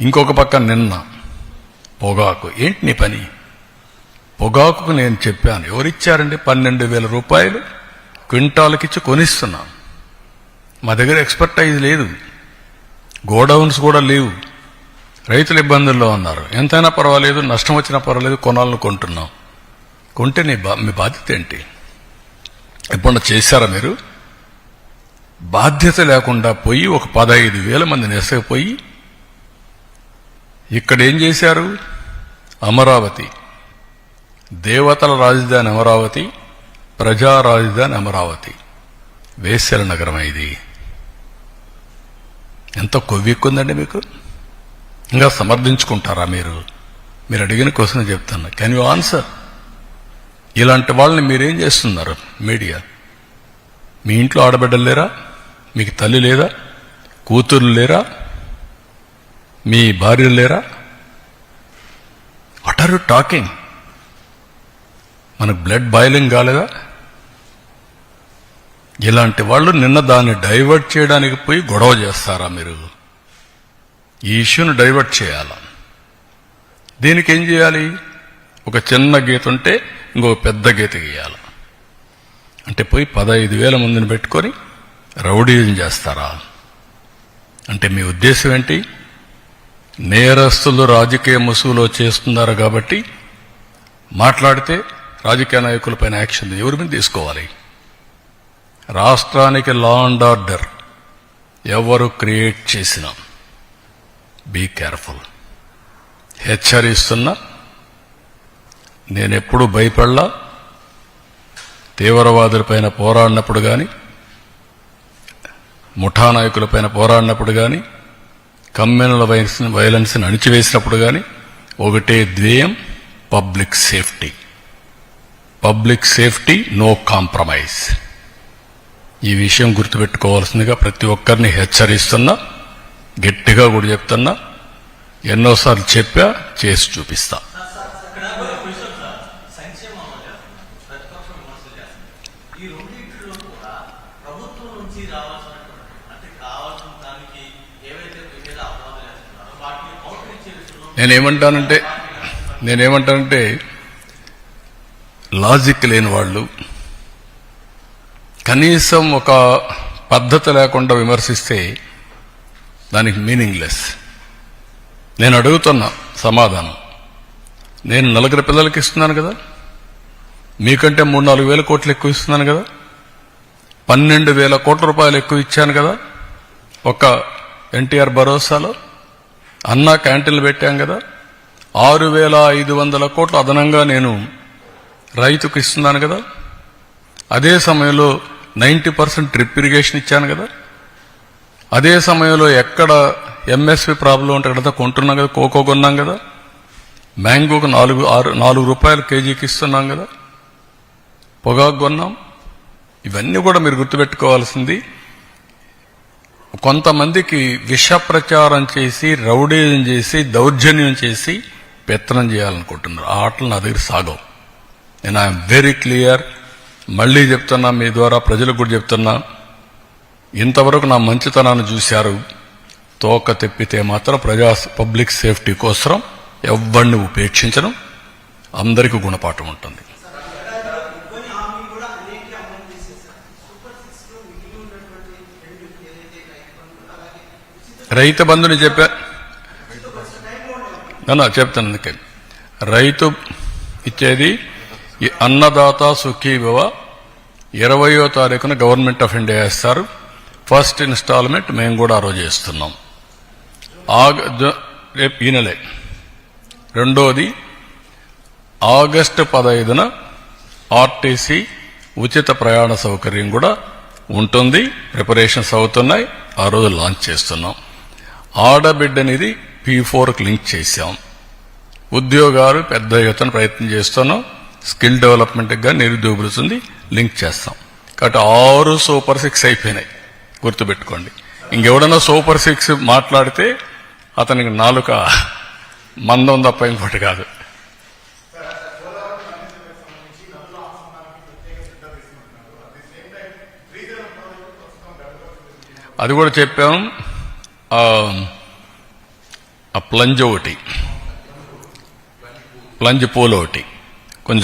ఇంకొక పక్క నిన్న పొగాకు. ఏంటి నీ పని? పొగాకుకు నేను చెప్పాను. ఎవరిచ్చారండి? పన్నెండు వేల రూపాయలు క్వింటాలకిచ్చి కొనిస్తున్నాను. మా దగ్గర ఎక్స్పర్టైజ్ లేదు. గోడౌన్స్ కూడా లేవు. రైతులు ఇబ్బందుల్లో ఉన్నారు. ఎంతైనా పర్వాలేదు నష్టం వచ్చినా పర్వాలేదు కొనాలను కొంటున్నాం. కొంటే నీ బా మీ బాధ్యత ఏంటి? ఎప్పుడన్నా చేశారా మీరు? బాధ్యత లేకుండా పోయి ఒక పదహైదు వేల మంది ఎసగిపోయి ఇక్కడ ఏం చేశారు? అమరావతి. దేవతల రాజధాని అమరావతి ప్రజా రాజధాని అమరావతి. వేసల నగరం ఇది. ఎంత కొవ్వెక్కుందండి మీకు? ఇంకా సమర్థించుకుంటారా మీరు? మీరు అడిగిన క్వశ్చన్ చెప్తాను. కెన్ యూ ఆన్సర్ ఇలాంటి వాళ్ళని మీరేం చేస్తున్నారు మీడియా? మీ ఇంట్లో ఆడబిడ్డలు లేరా? మీకు తల్లి లేదా? కూతురు లేరా? మీ భార్యలు లేరా? వాట్ ఆర్ యు టాకింగ్ మనకు బ్లడ్ బాయిలింగ్ కాలేదా? ఇలాంటి వాళ్ళు నిన్న దాన్ని డైవర్ట్ చేయడానికి పోయి గొడవ చేస్తారా మీరు? ఈ ఇష్యూను డైవర్ట్ చేయాలా? దీనికి ఏం చేయాలి? ఒక చిన్న గీత ఉంటే ఇంకొక పెద్ద గీత గీయాలి? అంటే పోయి పదహైదు వేల మందిని పెట్టుకొని రౌడీజం చేస్తారా? అంటే మీ ఉద్దేశం ఏంటి? నేరస్తులు రాజకీయ ముసుగులో చేస్తున్నారు కాబట్టి మాట్లాడితే రాజకీయ నాయకులపైన యాక్షన్ ఎవరి మీద తీసుకోవాలి? రాష్ట్రానికి లా అండ్ ఆర్డర్ ఎవరు క్రియేట్ చేసినా బీ కేర్ఫుల్ హెచ్చరిస్తున్నా నేనెప్పుడు భయపడలా తీవ్రవాదులపైన పోరాడినప్పుడు కానీ ముఠా నాయకులపైన పోరాడినప్పుడు కానీ కమ్యూనల్ వైలెన్స్ వైలెన్స్ని అణిచివేసినప్పుడు కానీ ఒకటే ధ్యేయం public safety. Public safety no compromise. ఈ విషయం గుర్తుపెట్టుకోవాల్సిందిగా ప్రతి ఒక్కరిని హెచ్చరిస్తున్నా గట్టిగా కూడా చెప్తున్నా ఎన్నోసార్లు చెప్పా చేసి చూపిస్తా. ప్రభుత్వం నుంచి రావాల్సినటువంటి అంటే కావాల్సిన దానికి నేనేమంటానంటే నేనేమంటానంటే లాజిక్ లేని వాళ్ళు కనీసం ఒక పద్ధతి లేకుండా విమర్శిస్తే దానికి మీనింగ్లెస్ నేను అడుగుతున్నా సమాధానం నేను నలుగురు పిల్లలకి ఇస్తున్నాను కదా మీకంటే మూడు నాలుగు వేల కోట్లు ఎక్కువ ఇస్తున్నాను కదా పన్నెండు వేల కోట్ల రూపాయలు ఎక్కువ ఇచ్చాను కదా ఒక ఎన్టీఆర్ భరోసాలో అన్నా క్యాంటీన్లు పెట్టాం కదా. ఆరు వేల ఐదు వందల కోట్లు అదనంగా నేను రైతుకు ఇస్తున్నాను కదా. అదే సమయంలో నైంటీ పర్సెంట్ డ్రిప్ ఇరిగేషన్ ఇచ్చాను కదా. అదే సమయంలో ఎక్కడ ఎంఎస్పి ప్రాబ్లం ఉంటే ఎక్కడ కొంటున్నాం కదా కోకో కొన్నాం కదా. మ్యాంగోకు నాలుగు ఆరు నాలుగు రూపాయలు కేజీకి ఇస్తున్నాం కదా. పొగాకు కొన్నాం. ఇవన్నీ కూడా మీరు గుర్తుపెట్టుకోవాల్సింది కొంతమందికి విష ప్రచారం చేసి రౌడీజం చేసి దౌర్జన్యం చేసి పెత్తనం చేయాలనుకుంటున్నారు. ఆ ఆటలు నా దగ్గర సాగవు. నేను ఐఎమ్ వెరీ క్లియర్. మళ్ళీ చెప్తున్నా మీ ద్వారా ప్రజలకు కూడా చెప్తున్నా. ఇంతవరకు నా మంచితనాన్ని చూశారు. తోక తెప్పితే మాత్రం ప్రజా పబ్లిక్ సేఫ్టీ కోసం ఎవరిని ఉపేక్షించడం అందరికీ గుణపాఠం ఉంటుంది కొన్ని హామీలు కూడా అనేక అమలు చేసేసారు సూపర్ సిక్స్లో మిగిలి ఉన్నటువంటి రెండు ఏదైతే రైతు బంధు అలాగే ఉచిత రైతు బంధుని చెప్పా. చెప్తాను అందుకే. రైతు ఇచ్చేది ఈ అన్నదాత సుఖీభవ ఇరవయో తారీఖున గవర్నమెంట్ ఆఫ్ ఇండియా ఇస్తారు ఫస్ట్ ఇన్స్టాల్మెంట్ మేము కూడా ఆ రోజు ఇస్తున్నాం ఆగ రేపు ఈ నెలే. రెండోది ఆగస్టు పదహైదున ఆర్టీసీ ఉచిత ప్రయాణ సౌకర్యం కూడా ఉంటుంది. ప్రిపరేషన్స్ అవుతున్నాయి. ఆ రోజు లాంచ్ చేస్తున్నాం. ఆడబిడ్డనిది పీ ఫోర్కి లింక్ చేశాం. ఉద్యోగాలు పెద్ద ఎత్తున ప్రయత్నం చేస్తున్నాం. స్కిల్ డెవలప్మెంట్గా నిరుద్యోగులుతుంది లింక్ చేస్తాం. కాబట్టి ఆరు సూపర్ సిక్స్ అయిపోయినాయి. గుర్తుపెట్టుకోండి. ఇంకెవడన్నా సూపర్ సిక్స్ మాట్లాడితే అతనికి నాలుక మందం తప్ప ఇంకోటి కాదు. అది కూడా చెప్పాం. ప్లంజ్ ఒకటి. ప్లంజ్ పూల్ ఒకటి.